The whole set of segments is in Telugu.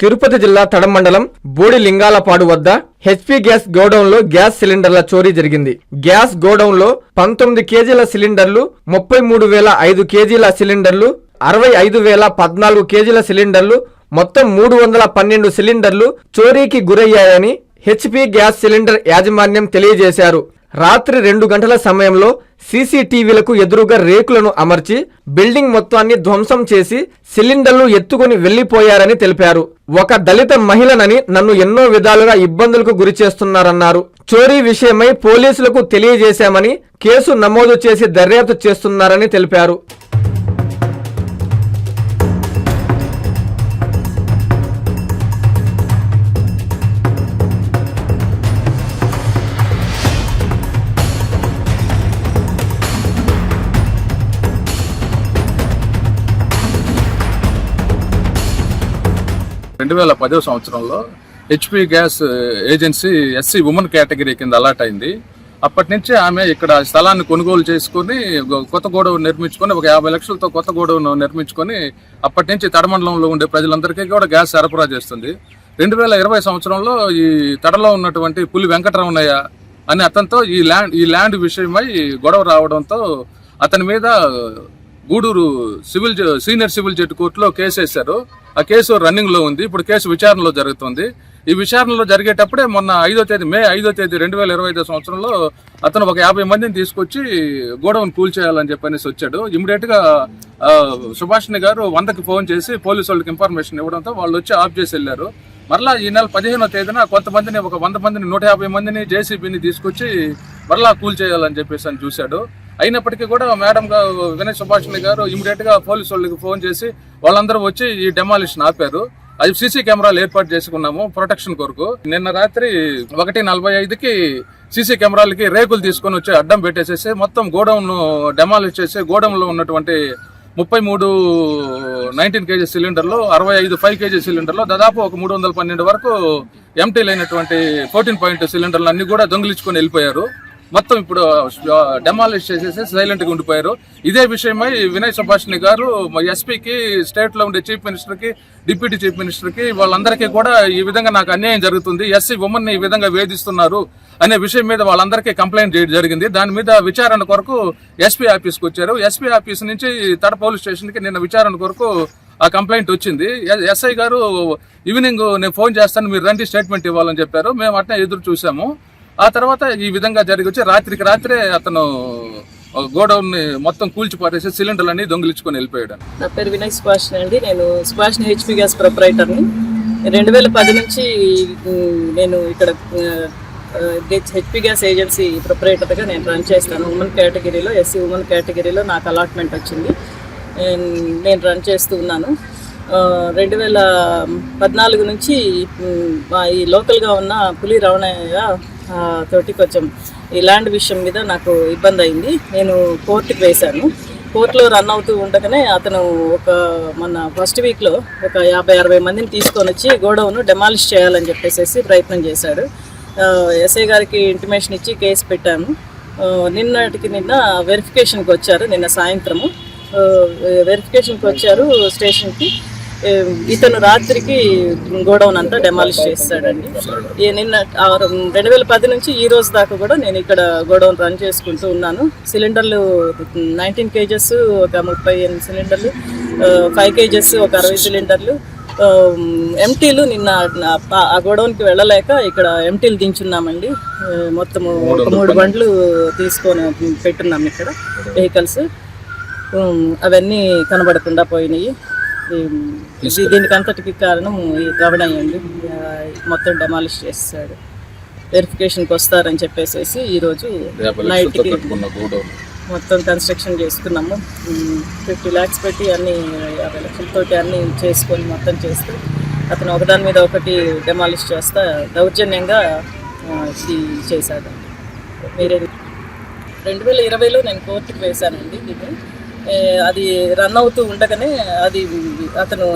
తిరుపతి జిల్లా తడం మండలం బోడి లింగాలపాడు వద్ద హెచ్పి గ్యాస్ గోడౌన్లో గ్యాస్ సిలిండర్ల చోరీ జరిగింది. గ్యాస్ గోడౌన్లో పంతొమ్మిది కేజీల సిలిండర్లు ముప్పై మూడు వేల ఐదు కేజీల సిలిండర్లు అరవై ఐదు వేల పద్నాలుగు కేజీల సిలిండర్లు మొత్తం మూడు వందల పన్నెండు సిలిండర్లు చోరీకి గురయ్యాయని హెచ్పి గ్యాస్ సిలిండర్ యాజమాన్యం తెలియజేశారు. రాత్రి రెండు గంటల సమయంలో సీసీటీవీలకు ఎదురుగా రేకులను అమర్చి బిల్డింగ్ మొత్తాన్ని ధ్వంసం చేసి సిలిండర్లు ఎత్తుకుని వెళ్ళిపోయారని తెలిపారు. ఒక దళిత మహిళనని నన్ను ఎన్నో విధాలుగా ఇబ్బందులకు గురి చేస్తున్నారన్నారు. చోరీ విషయమై పోలీసులకు తెలియజేశామని కేసు నమోదు చేసి దర్యాప్తు చేస్తున్నారని తెలిపారు. రెండు వేల పదో సంవత్సరంలో HP gas agency SC women category కింద అలాట్ అయింది. అప్పటి నుంచి ఆమె ఇక్కడ స్థలాన్ని కొనుగోలు చేసుకుని కొత్త గోడౌన్ నిర్మించుకొని ఒక యాభై లక్షలతో కొత్త గోడౌన్ నిర్మించుకొని అప్పటి నుంచి తడమండలంలో ఉండే ప్రజలందరికీ కూడా గ్యాస్ సరఫరా చేస్తుంది. రెండు వేల ఇరవై సంవత్సరంలో ఈ తడలో ఉన్నటువంటి పులి వెంకటరమణయ్య అనే అతనితో ఈ ల్యాండ్ ఈ ల్యాండ్ విషయమై గొడవ రావడంతో అతని మీద గూడూరు సివిల్ జ- సీనియర్ సివిల్ జడ్జి కోర్టులో కేసు వేశారు. ఆ కేసు రన్నింగ్లో ఉంది. ఇప్పుడు కేసు విచారణలో జరుగుతుంది. ఈ విచారణలో జరిగేటప్పుడే మొన్న ఐదో తేదీ మే ఐదో తేదీ రెండు వేల ఇరవై ఐదో సంవత్సరంలో అతను ఒక యాభై మందిని తీసుకొచ్చి గోడౌన్ కూల్ చేయాలని చెప్పనేసి వచ్చాడు. ఇమీడియట్గా సుభాష్ని గారు వందకి ఫోన్ చేసి పోలీసు వాళ్ళకి ఇన్ఫర్మేషన్ ఇవ్వడంతో వాళ్ళు వచ్చి ఆఫ్ చేసి వెళ్ళారు. మరలా ఈ నెల పదిహేనో తేదీన కొంతమందిని ఒక వంద మందిని నూట యాభై మందిని జేసీబీని తీసుకొచ్చి మరలా కూల్ చేయాలని చెప్పేసి అని చూశాడు. అయినప్పటికీ కూడా మేడం గారు వినయ్ సుభాషిణి గారు ఇమీడియట్గా పోలీసు వాళ్ళకి ఫోన్ చేసి వాళ్ళందరూ వచ్చి ఈ డెమాలిషన్ ఆపారు. అది సీసీ కెమెరాలు ఏర్పాటు చేసుకున్నాము ప్రొటెక్షన్ కొరకు. నిన్న రాత్రి ఒకటి నలభై ఐదుకి సీసీ కెమెరాలకి రేకులు తీసుకొని వచ్చి అడ్డం పెట్టేసేసి మొత్తం గోడౌన్ డెమాలిష్ చేసి గోడౌన్లో ఉన్నటువంటి ముప్పై మూడు నైన్టీన్ కేజీ సిలిండర్లు అరవై ఐదు ఫైవ్ కేజీ సిలిండర్లు దాదాపు ఒక మూడు వందల పన్నెండు వరకు ఎంటీలు అయినటువంటి ఫోర్టీన్ పాయింట్ సిలిండర్లు అన్ని కూడా దొంగిలించుకొని వెళ్ళిపోయారు. మొత్తం ఇప్పుడు డెమాలిష్ చేసేసి సైలెంట్గా ఉండిపోయారు. ఇదే విషయమై వినయ్ సుభాష్ని గారు ఎస్పీకి స్టేట్లో ఉండే చీఫ్ మినిస్టర్కి డిప్యూటీ చీఫ్ మినిస్టర్కి వాళ్ళందరికీ కూడా ఈ విధంగా నాకు అన్యాయం జరుగుతుంది. ఎస్సీ ఉమెన్ని ఈ విధంగా వేధిస్తున్నారు అనే విషయం మీద వాళ్ళందరికీ కంప్లైంట్ చేయడం జరిగింది. దాని మీద విచారణ కొరకు ఎస్పీ ఆఫీస్కి వచ్చారు. ఎస్పీ ఆఫీస్ నుంచి తడ పోలీస్ స్టేషన్కి నిన్న విచారణ కొరకు ఆ కంప్లైంట్ వచ్చింది. ఎస్ఐ గారు ఈవినింగ్ నేను ఫోన్ చేస్తాను మీరు రండి స్టేట్మెంట్ ఇవ్వాలని చెప్పారు. మేము అట్నే ఎదురు చూసాము ఆ తర్వాత ఈ విధంగా జరిగి వచ్చి రాత్రికి రాత్రే అతను గోడౌన్ని మొత్తం కూల్చిపారేసి సిలిండర్లన్నీ దొంగిలించుకొని వెళ్ళిపోయాడు. నా పేరు వినయ్ సుభాష్ అండి. నేను సుభాష్ హెచ్పి గ్యాస్ ప్రొపరైటర్ని. రెండు వేల పది నుంచి నేను ఇక్కడ హెచ్పి గ్యాస్ ఏజెన్సీ ప్రొపరేటర్గా నేను రన్ చేస్తాను. ఉమెన్ కేటగిరీలో ఎస్సీ ఉమెన్ కేటగిరీలో నాకు అలాట్మెంట్ వచ్చింది. నేను రన్ చేస్తూ ఉన్నాను. రెండు వేల పద్నాలుగు నుంచి ఈ లోకల్గా ఉన్న పులి రవణయ్య తోటి కొంచెం ఈ ల్యాండ్ విషయం మీద నాకు ఇబ్బంది అయింది. నేను కోర్టుకి వేశాను. కోర్టులో రన్ అవుతూ ఉండగానే అతను ఒక మన ఫస్ట్ వీక్లో ఒక యాభై అరవై మందిని తీసుకొని వచ్చి గోడౌన్ డెమాలిష్ చేయాలని చెప్పేసి ప్రయత్నం చేశాడు. ఎస్ఐ గారికి ఇంటిమేషన్ ఇచ్చి కేసు పెట్టాను. నిన్నటికి నిన్న వెరిఫికేషన్కి వచ్చారు నిన్న సాయంత్రము. వెరిఫికేషన్కి వచ్చారు స్టేషన్కి. ఇతను రాత్రికి గోడౌన్ అంతా డెమాలిష్ చేస్తాడండి. నిన్న రెండు వేల పది నుంచి ఈ రోజు దాకా కూడా నేను ఇక్కడ గోడౌన్ రన్ చేసుకుంటూ ఉన్నాను. సిలిండర్లు నైన్టీన్ కేజెస్ ఒక ముప్పై ఎనిమిది సిలిండర్లు ఫైవ్ కేజెస్ ఒక అరవై సిలిండర్లు ఎంటీలు నిన్న ఆ- గోడౌన్కి వెళ్ళలేక ఇక్కడ ఎంటీలు దించున్నామండి. ఆ, మొత్తము ఒక మూడు బండ్లు తీసుకొని పెట్టున్నాం ఇక్కడ వెహికల్స్ అవన్నీ కనబడకుండా పోయినాయి. దీనికి అంతటికి కారణం ఈ రవణయ్య అండి. మొత్తం డెమాలిష్ చేస్తాడు. వెరిఫికేషన్కి వస్తారని చెప్పేసి ఈరోజు నైట్కి మొత్తం కన్స్ట్రక్షన్ చేసుకున్నాము. ఫిఫ్టీ ల్యాక్స్ పెట్టి అన్ని యాభై లక్షలతోటి అన్ని చేసుకొని మొత్తం చేస్తూ అతను ఒకదాని మీద ఒకటి డెమాలిష్ చేస్తా దౌర్జన్యంగా ఇది చేశాడు. మీరే రెండు వేల ఇరవైలో నేను కోర్టుకు వేశానండి ఏ, అది రన్ అవుతూ ఉండగానే అది అతను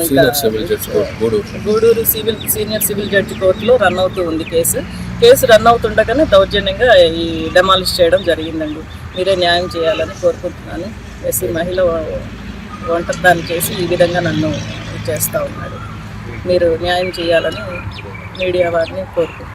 Gudur. Civil senior civil judge కోర్టులో రన్ అవుతూ ఉంది కేసు. కేసు రన్ అవుతుండగానే దౌర్జన్యంగా ఈ డెమాలిష్ చేయడం జరిగిందండి. మీరే న్యాయం చేయాలని కోరుకుంటున్నాను. ఎస్సీ మహిళ ఒంటరిదాన్ని చేసి ఈ విధంగా నన్ను చేస్తూ ఉన్నాడు మీరు న్యాయం చేయాలని మీడియా వారిని కోరుకుంటున్నాను.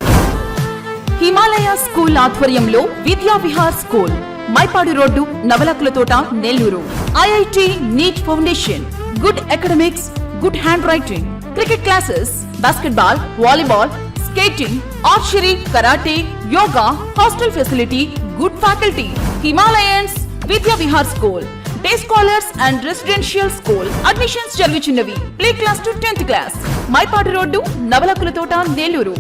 హిమాలయ స్కూల్ ఆధ్వర్యంలో Vidya Vihar school. Mypadu road Navalakula Thota Nellore. IIT NEET foundation. Good academics good handwriting cricket classes basketball volleyball skating archery karate yoga hostel facility good faculty. Himalayans Vidya Vihar school day scholars and residential school. Admissions జరుగుతున్నవి play class to tenth class. Mypadu road Navalakula Thota Nellore.